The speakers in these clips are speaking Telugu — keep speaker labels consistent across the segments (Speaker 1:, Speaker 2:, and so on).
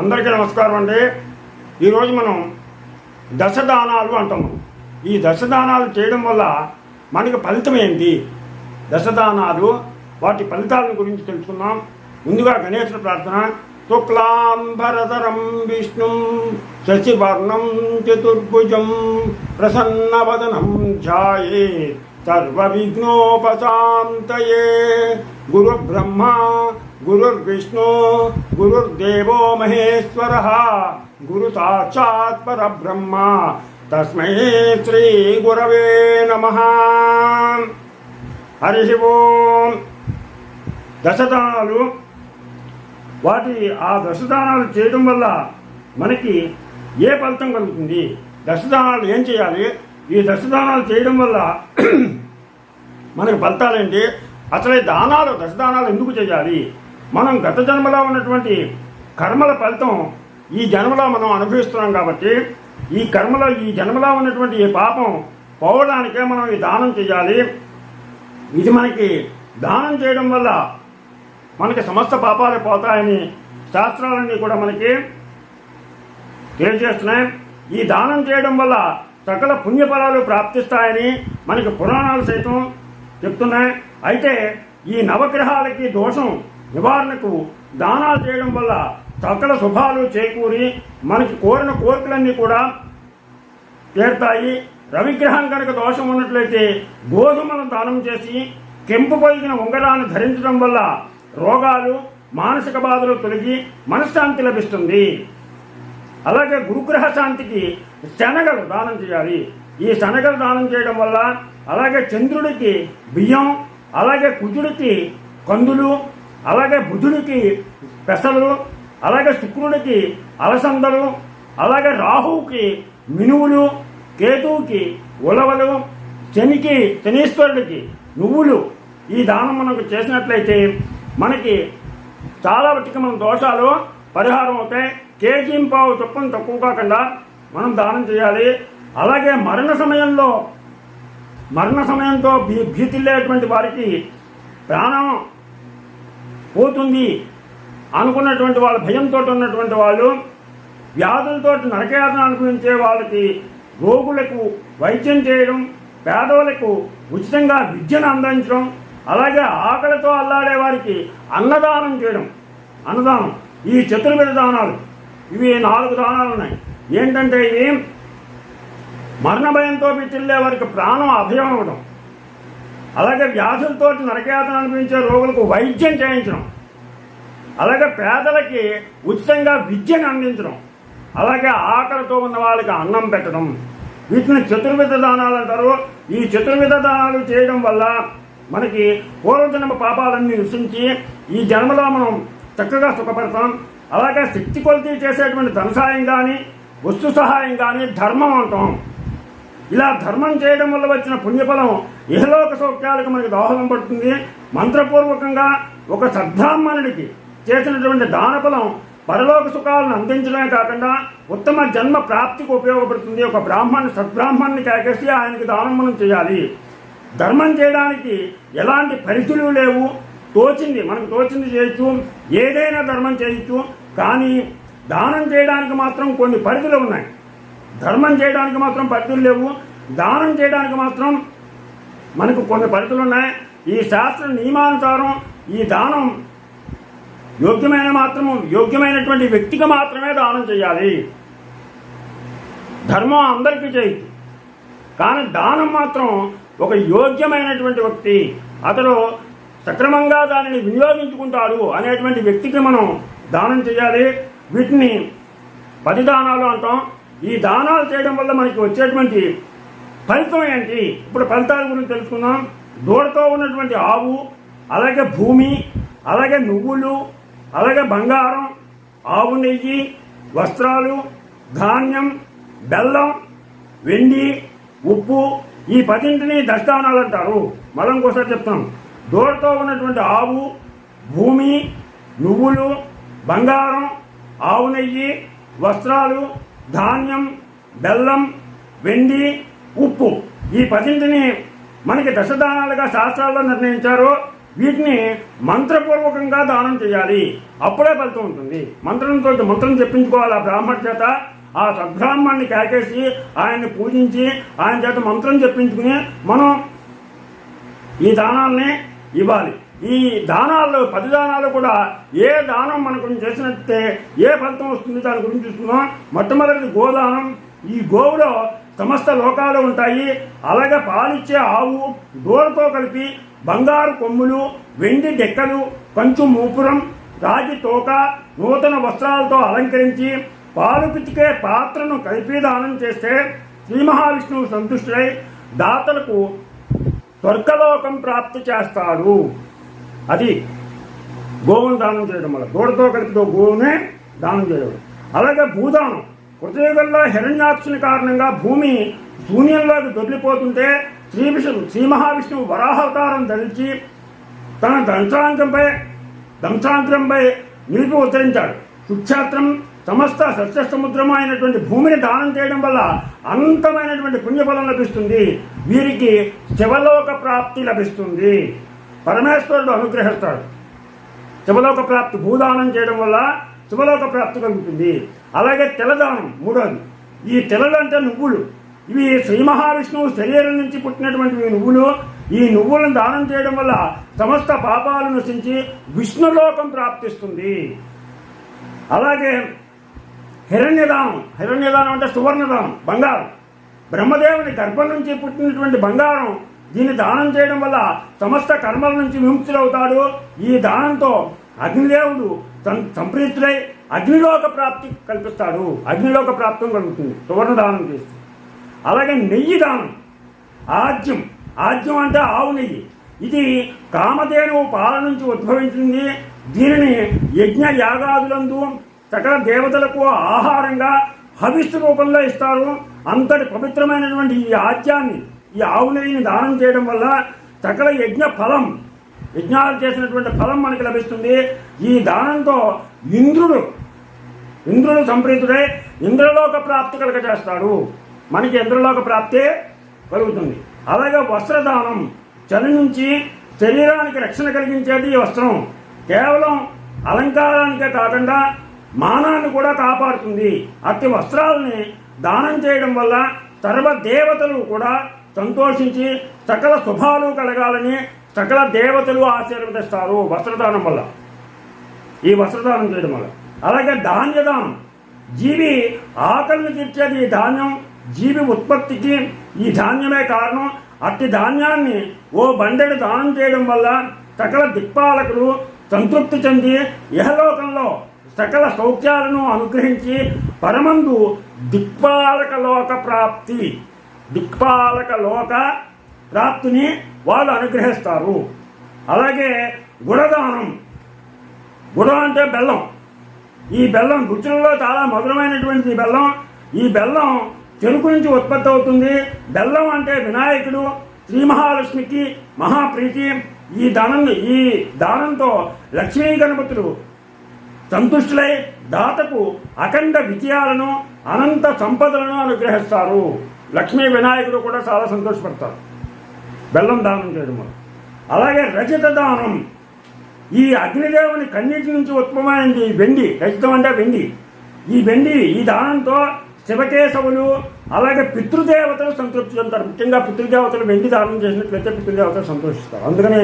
Speaker 1: అందరికీ నమస్కారం అండి ఈరోజు మనం దశదానాలు అంటాము ఈ దశదానాలు చేయడం వల్ల మనకి ఫలితం ఏంటి దశదానాలు వాటి ఫలితాలను గురించి తెలుసుకుందాం ముందుగా గణేశుడు ప్రార్థన శుక్లాంబరధరం విష్ణు శశివర్ణం చతుర్భుజం ప్రసన్నవదనం ధ్యాయేత్ సర్వవిఘ్నోపశాంతయే గురుబ్రహ్మ గురుర్విష్ణు గురుర్దేవో మహేశ్వర గురు సాక్షాత్ పరబ్రహ్మ తస్మై శ్రీ గురవే నమ హరి ఓం దశదానాలు వాటి ఆ దశదానాలు చేయడం వల్ల మనకి ఏ ఫలితం కలుగుతుంది దశదానాలు ఏం చేయాలి ఈ దశదానాలు చేయడం వల్ల మనకు ఫలితాలేంటి అసలే దానాలు దశదానాలు ఎందుకు చేయాలి మనం గత జన్మలో ఉన్నటువంటి కర్మల ఫలితం ఈ జన్మలో మనం అనుభవిస్తున్నాం కాబట్టి ఈ కర్మలో ఈ జన్మలో ఉన్నటువంటి ఈ పాపం పోవడానికే మనం ఈ దానం చేయాలి ఇది మనకి దానం చేయడం వల్ల మనకి సమస్త పాపాలు పోతాయని శాస్త్రాలన్నీ కూడా మనకి తెలియజేస్తున్నాయి ఈ దానం చేయడం వల్ల సకల పుణ్యఫలాలు ప్రాప్తిస్తాయని మనకి పురాణాలు సైతం చెప్తున్నాయి అయితే ఈ నవగ్రహాలకి దోషం నివారణకు దానాలు చేయడం వల్ల సకల శుభాలు చేకూరి మనకి కోరిన కోరికలన్నీ కూడా తీరుతాయి రవిగ్రహం కనుక దోషం ఉన్నట్లయితే గోధుమను దానం చేసి కెంపు పొలిగిన ఉంగరాన్ని ధరించడం వల్ల రోగాలు మానసిక బాధలు తొలగి మనశ్శాంతి లభిస్తుంది అలాగే గురుగ్రహ శాంతికి శనగలు దానం చేయాలి ఈ శనగలు దానం చేయడం వల్ల అలాగే చంద్రుడికి బియ్యం అలాగే కుజుడికి కందులు అలాగే బుధుడికి పెసలు అలాగే శుక్రుడికి అలసందలు అలాగే రాహువుకి మినువులు కేతువుకి ఉలవలు శనికి శనీశ్వరుడికి నువ్వులు ఈ దానం మనకు చేసినట్లయితే మనకి చాలా మటుకు మన దోషాలు పరిహారం అవుతాయి కేజీ పావు చొప్పున తక్కువ కాకుండా మనం దానం చేయాలి అలాగే మరణ సమయంలో మరణ సమయంతో భీ లేనటువంటి వారికి ప్రాణం పోతుంది అనుకున్నటువంటి వాళ్ళు భయంతో ఉన్నటువంటి వాళ్ళు వ్యాధులతో నరకయాతన అనుభవించే వాళ్ళకి రోగులకు వైద్యం చేయడం పేదవులకు ఉచితంగా విద్యను అందించడం అలాగే ఆకలితో అల్లాడే వారికి అన్నదానం చేయడం అన్నదానం ఈ చతుర్విధ దానాలు ఇవి నాలుగు దానాలు ఉన్నాయి ఏంటంటే ఇవి మరణ భయంతో పిచ్చిల్లే వారికి ప్రాణం అభయం అవ్వడం అలాగే వ్యాధులతో నరకయాతన అనిపించే రోగులకు వైద్యం చేయించడం అలాగే పేదలకి ఉచితంగా విద్యను అందించడం అలాగే ఆకలితో ఉన్న వాళ్ళకి అన్నం పెట్టడం వీటిని చతుర్విధ దానాలు అంటారు ఈ చతుర్విధ దానాలు చేయడం వల్ల మనకి పూర్వజన్మ పాపాలన్నీ విసించి ఈ జన్మలో మనం చక్కగా సుఖపడతాం అలాగే శక్తి కొలితీ చేసేటువంటి ధనసాయం కానీ వస్తు సహాయం కానీ ధర్మం అంటాం ఇలా ధర్మం చేయడం వల్ల వచ్చిన పుణ్యఫలం ఇహలోక సౌఖ్యాలకు మనకి దోహదం పడుతుంది మంత్రపూర్వకంగా ఒక సద్బ్రాహ్మణుడికి చేసినటువంటి దానఫలం పరలోక సుఖాలను అందించడమే కాకుండా ఉత్తమ జన్మ ప్రాప్తికి ఉపయోగపడుతుంది ఒక బ్రాహ్మణ్ సద్బ్రాహ్మణ్ణి కాకేసి ఆయనకి దానం మనం చేయాలి ధర్మం చేయడానికి ఎలాంటి పరిస్థితులు లేవు తోచింది మనకు తోచింది చేయొచ్చు ఏదైనా ధర్మం చేయొచ్చు కానీ దానం చేయడానికి మాత్రం కొన్ని పరిధులు ఉన్నాయి ధర్మం చేయడానికి మాత్రం పరిధులు లేవు దానం చేయడానికి మాత్రం మనకు కొన్ని పరిధులు ఉన్నాయి ఈ శాస్త్ర నియమానుసారం ఈ దానం యోగ్యమైన మాత్రము యోగ్యమైనటువంటి వ్యక్తికి మాత్రమే దానం చేయాలి ధర్మం అందరికీ చేయి కానీ దానం మాత్రం ఒక యోగ్యమైనటువంటి వ్యక్తి అతడు సక్రమంగా దానిని వినియోగించుకుంటాడు అనేటువంటి వ్యక్తికి మనం దానం చేయాలి వీటిని పది దానాలు అంటాం ఈ దానాలు చేయడం వల్ల మనకి వచ్చేటువంటి ఫలితం ఏంటి ఇప్పుడు ఫలితాల గురించి తెలుసుకుందాం దూడతో ఉన్నటువంటి ఆవు అలాగే భూమి అలాగే నువ్వులు అలాగే బంగారం ఆవు నెయ్యి వస్త్రాలు ధాన్యం బెల్లం వెండి ఉప్పు ఈ పదింటిని దస్తానాలు అంటారు మనం కోసం చెప్తాం దూడతో ఉన్నటువంటి ఆవు భూమి నువ్వులు బంగారం ఆవు నెయ్యి వస్త్రాలు ధాన్యం బెల్లం వెండి ఉప్పు ఈ పదింటిని మనకి దశదానాలుగా శాస్త్రాల్లో నిర్ణయించారు వీటిని మంత్రపూర్వకంగా దానం చేయాలి అప్పుడే ఫలితం ఉంటుంది మంత్రంతో మంత్రం చెప్పించుకోవాలి ఆ బ్రాహ్మణ చేత ఆ సద్బ్రాహ్మణ్ణి కేకేసి ఆయన్ని పూజించి ఆయన చేత మంత్రం చెప్పించుకుని మనం ఈ దానాల్ని ఇవ్వాలి ఈ దానాల్లో పది దానాలు కూడా ఏ దానం మనకు చేసినట్టే ఏ ఫలితం వస్తుంది దాని గురించి చూసుకున్నాం మొట్టమొదటిది గోదానం ఈ గోవులో సమస్త లోకాలు ఉంటాయి అలాగే పాలిచ్చే ఆవు డోలతో కలిపి బంగారు కొమ్ములు వెండి డెక్కలు పంచు మూపురం రాగి తోక నూతన వస్త్రాలతో అలంకరించి పాలు పితికే పాత్రను కలిపి దానం చేస్తే శ్రీ మహావిష్ణువు సంతుష్టుడై దాతలకు స్వర్గలోకం ప్రాప్తి చేస్తారు అది గోవును దానం చేయడం వల్ల దూడతో కలిపితో గోవునే దానం చేయడం అలాగే భూదానం కృతయుగంలో హిరణ్యాక్షుని కారణంగా భూమి శూన్యంలోకి దొరికిపోతుంటే శ్రీ విష్ణు శ్రీ మహావిష్ణువు వరాహవతారం ధరించి తన దంశాంత్రంపై దంశాంత్రంపై నిలిపి ఉత్తరించాడు సుక్షేత్రం సమస్త అయినటువంటి భూమిని దానం చేయడం వల్ల అనంతమైనటువంటి పుణ్యఫలం లభిస్తుంది వీరికి శివలోక ప్రాప్తి లభిస్తుంది పరమేశ్వరుడు అనుగ్రహిస్తాడు శుభలోక ప్రాప్తి భూదానం చేయడం వల్ల శుభలోక ప్రాప్తి కలుగుతుంది అలాగే తెలదానం మూడోది ఈ తెలలు అంటే నువ్వులు ఇవి శ్రీ మహావిష్ణువు శరీరం నుంచి పుట్టినటువంటి నువ్వులు ఈ నువ్వులను దానం చేయడం వల్ల సమస్త పాపాలు నశించి విష్ణులోకం ప్రాప్తిస్తుంది అలాగే హిరణ్యదానం హిరణ్యదానం అంటే సువర్ణదానం బంగారం బ్రహ్మదేవుని గర్భం నుంచి పుట్టినటువంటి బంగారం దీన్ని దానం చేయడం వల్ల సమస్త కర్మల నుంచి విముక్తులవుతాడు ఈ దానంతో అగ్నిదేవుడు తన సంప్రీతులై అగ్నిలోక ప్రాప్తి కల్పిస్తాడు అగ్నిలోక ప్రాప్తం కలుగుతుంది సువర్ణ దానం చేస్తే అలాగే నెయ్యి దానం ఆజ్యం ఆజ్యం అంటే ఆవు నెయ్యి ఇది కామధేనువు పాల నుంచి ఉద్భవించింది దీనిని యజ్ఞ యాగాదులందు సకల దేవతలకు ఆహారంగా హవిష్ రూపంలో ఇస్తారు అంతటి పవిత్రమైనటువంటి ఈ ఆజ్యాన్ని ఈ ఆవు నెయ్యిని దానం చేయడం వల్ల సకల యజ్ఞ ఫలం యజ్ఞాలు చేసినటువంటి ఫలం మనకి లభిస్తుంది ఈ దానంతో ఇంద్రుడు ఇంద్రుడు సంప్రీతుడై ఇంద్రలోక ప్రాప్తి చేస్తాడు మనకి ఇంద్రలోక ప్రాప్తే కలుగుతుంది అలాగే వస్త్రదానం చలి నుంచి శరీరానికి రక్షణ కలిగించేది ఈ వస్త్రం కేవలం అలంకారానికే కాకుండా మానాన్ని కూడా కాపాడుతుంది అతి వస్త్రాలని దానం చేయడం వల్ల తర్వాత దేవతలు కూడా సంతోషించి సకల శుభాలు కలగాలని సకల దేవతలు ఆశీర్వదిస్తారు వస్త్రదానం వల్ల ఈ వస్త్రదానం చేయడం వల్ల అలాగే ధాన్యదానం జీవి ఆకలిని తీర్చేది ఈ ధాన్యం జీవి ఉత్పత్తికి ఈ ధాన్యమే కారణం అట్టి ధాన్యాన్ని ఓ బండెడు దానం చేయడం వల్ల సకల దిక్పాలకులు సంతృప్తి చెంది ఇహలోకంలో సకల సౌఖ్యాలను అనుగ్రహించి పరమందు దిక్పాలక లోక ప్రాప్తి దిక్పాలక లోక ప్రాప్తిని వాళ్ళు అనుగ్రహిస్తారు అలాగే గుణదానం గుణం అంటే బెల్లం ఈ బెల్లం గుచ్చులలో చాలా మధురమైనటువంటి బెల్లం ఈ బెల్లం చెరుకు నుంచి ఉత్పత్తి అవుతుంది బెల్లం అంటే వినాయకుడు శ్రీ మహాలక్ష్మికి మహాప్రీతి ఈ దానం ఈ దానంతో లక్ష్మీ గణపతులు సంతుష్టులై దాతకు అఖండ విజయాలను అనంత సంపదలను అనుగ్రహిస్తారు లక్ష్మీ వినాయకుడు కూడా చాలా సంతోషపడతారు బెల్లం దానం చేయడం వల్ల అలాగే రజత దానం ఈ అగ్నిదేవుని కన్నిటి నుంచి ఉత్పమైంది ఈ వెండి రజతం అంటే వెండి ఈ వెండి ఈ దానంతో శివకేశవులు అలాగే పితృదేవతలు సంతృప్తి చెందుతారు ముఖ్యంగా పితృదేవతలు వెండి దానం చేసినట్లయితే పితృదేవతలు సంతోషిస్తారు అందుకని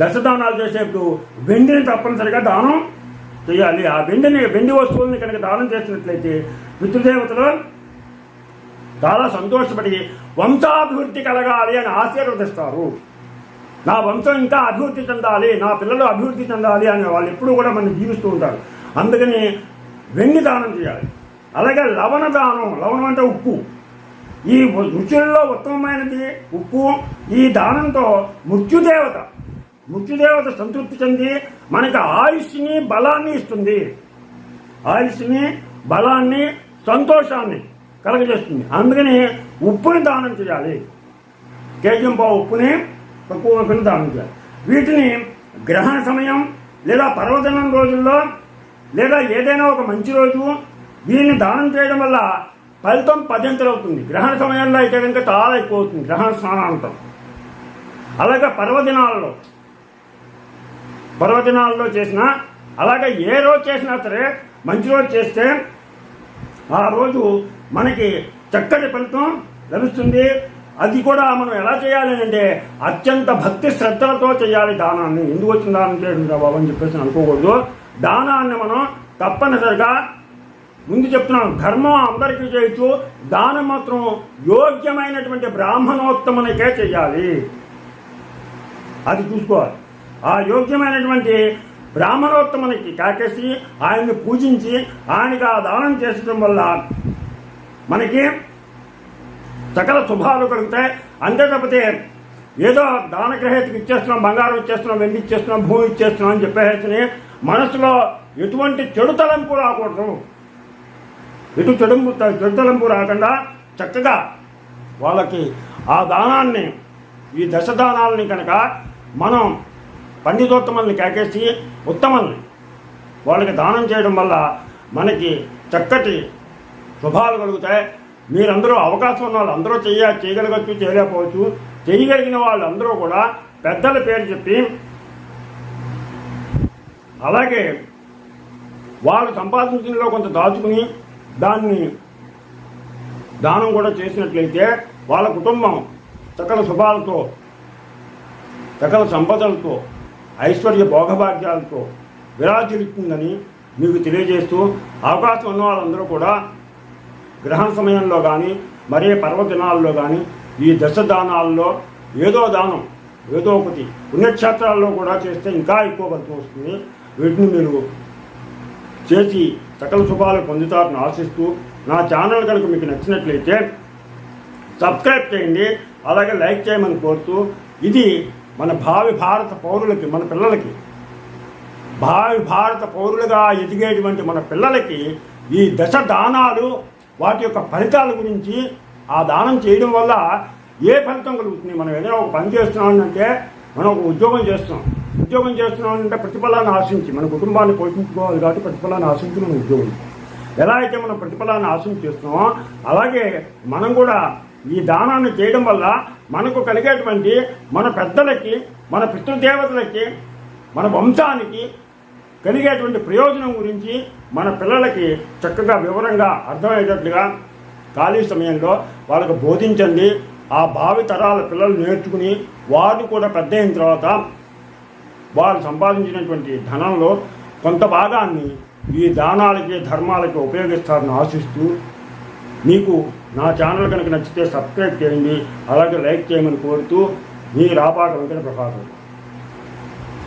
Speaker 1: దశదానాలు చేసేప్పుడు వెండిని తప్పనిసరిగా దానం చేయాలి ఆ వెండిని వెండి వస్తువుల్ని కనుక దానం చేసినట్లయితే పితృదేవతలు చాలా సంతోషపడి వంశాభివృద్ధి కలగాలి అని ఆశీర్వదిస్తారు నా వంశం ఇంకా అభివృద్ధి చెందాలి నా పిల్లలు అభివృద్ధి చెందాలి అని వాళ్ళు ఎప్పుడూ కూడా మనం జీవిస్తూ ఉంటారు అందుకని వెండి దానం చేయాలి అలాగే లవణ దానం లవణం అంటే ఉప్పు ఈ రుచుల్లో ఉత్తమమైనది ఉప్పు ఈ దానంతో మృత్యుదేవత మృత్యుదేవత సంతృప్తి చెంది మనకి ఆయుష్ని బలాన్ని ఇస్తుంది ఆయుష్ని బలాన్ని సంతోషాన్ని కలగజేస్తుంది అందుకని ఉప్పుని దానం చేయాలి పావు ఉప్పుని తక్కువ ఉప్పుని దానం చేయాలి వీటిని గ్రహణ సమయం లేదా పర్వదనం రోజుల్లో లేదా ఏదైనా ఒక మంచి రోజు దీన్ని దానం చేయడం వల్ల ఫలితం పదింతలు అవుతుంది గ్రహణ సమయంలో అయితే కనుక చాలా ఎక్కువ అవుతుంది గ్రహణ స్నానాంతం అలాగే పర్వదినాల్లో పర్వదినాల్లో చేసినా అలాగే ఏ రోజు చేసినా సరే మంచి రోజు చేస్తే ఆ రోజు మనకి చక్కటి ఫలితం లభిస్తుంది అది కూడా మనం ఎలా చేయాలి అంటే అత్యంత భక్తి శ్రద్ధలతో చేయాలి దానాన్ని ఎందుకు వచ్చిన దానం చేయడం బాబు అని చెప్పేసి అనుకోకూడదు దానాన్ని మనం తప్పనిసరిగా ముందు చెప్తున్నాం ధర్మం అందరికీ చేయొచ్చు దానం మాత్రం యోగ్యమైనటువంటి బ్రాహ్మణోత్తమునికే చేయాలి అది చూసుకోవాలి ఆ యోగ్యమైనటువంటి బ్రాహ్మణోత్తమునికి కాకేసి ఆయన్ని పూజించి ఆయనకి ఆ దానం చేసడం వల్ల మనకి సకల శుభాలు కలుగుతాయి అంతే తప్పితే ఏదో దానగ్రహేతకు ఇచ్చేస్తున్నాం బంగారం ఇచ్చేస్తున్నాం వెండి ఇచ్చేస్తున్నాం భూమి ఇచ్చేస్తున్నాం అని చెప్పేసి మనసులో ఎటువంటి చెడు తలంపు రాకూడదు ఎటు చెడు చెడు తలంపు రాకుండా చక్కగా వాళ్ళకి ఆ దానాన్ని ఈ దశ దానాలని కనుక మనం పండితోత్తమల్ని కేకేసి ఉత్తమల్ని వాళ్ళకి దానం చేయడం వల్ల మనకి చక్కటి శుభాలు కలుగుతాయి మీరందరూ అవకాశం ఉన్న వాళ్ళు అందరూ చేయ చేయగలగచ్చు చేయలేకపోవచ్చు చేయగలిగిన వాళ్ళందరూ కూడా పెద్దల పేరు చెప్పి అలాగే వాళ్ళు సంపాదించడంలో కొంత దాచుకుని దాన్ని దానం కూడా చేసినట్లయితే వాళ్ళ కుటుంబం సకల శుభాలతో సకల సంపదలతో ఐశ్వర్య భోగభాగ్యాలతో విరాజిల్లుతుందని మీకు తెలియజేస్తూ అవకాశం ఉన్న వాళ్ళందరూ కూడా గ్రహణ సమయంలో కానీ మరే పర్వదినాల్లో కానీ ఈ దశ దానాల్లో ఏదో దానం ఏదో ఒకటి పుణ్యక్షేత్రాల్లో కూడా చేస్తే ఇంకా ఎక్కువ ఫలితం వస్తుంది వీటిని మీరు చేసి సకల శుభాలు పొందుతారని ఆశిస్తూ నా ఛానల్ కనుక మీకు నచ్చినట్లయితే సబ్స్క్రైబ్ చేయండి అలాగే లైక్ చేయమని కోరుతూ ఇది మన భావి భారత పౌరులకి మన పిల్లలకి భావి భారత పౌరులుగా ఎదిగేటువంటి మన పిల్లలకి ఈ దశ దానాలు వాటి యొక్క ఫలితాల గురించి ఆ దానం చేయడం వల్ల ఏ ఫలితం కలుగుతుంది మనం ఏదైనా ఒక పని చేస్తున్నాం అంటే మనం ఒక ఉద్యోగం చేస్తున్నాం ఉద్యోగం చేస్తున్నాం అంటే ప్రతిఫలాన్ని ఆశించి మన కుటుంబాన్ని పోషించుకోవాలి కాబట్టి ప్రతిఫలాన్ని ఆశించి మనం ఉద్యోగం ఎలా అయితే మనం ప్రతిఫలాన్ని ఆశించి చేస్తున్నామో అలాగే మనం కూడా ఈ దానాన్ని చేయడం వల్ల మనకు కలిగేటువంటి మన పెద్దలకి మన పితృదేవతలకి మన వంశానికి కలిగేటువంటి ప్రయోజనం గురించి మన పిల్లలకి చక్కగా వివరంగా అర్థమయ్యేటట్లుగా ఖాళీ సమయంలో వాళ్ళకు బోధించండి ఆ భావితరాల పిల్లలు నేర్చుకుని వారు కూడా పెద్ద అయిన తర్వాత వారు సంపాదించినటువంటి ధనంలో కొంత భాగాన్ని ఈ దానాలకి ధర్మాలకి ఉపయోగిస్తారని ఆశిస్తూ మీకు నా ఛానల్ కనుక నచ్చితే సబ్స్క్రైబ్ చేయండి అలాగే లైక్ చేయమని కోరుతూ మీ రాపాక వెంకట ప్రభాకర్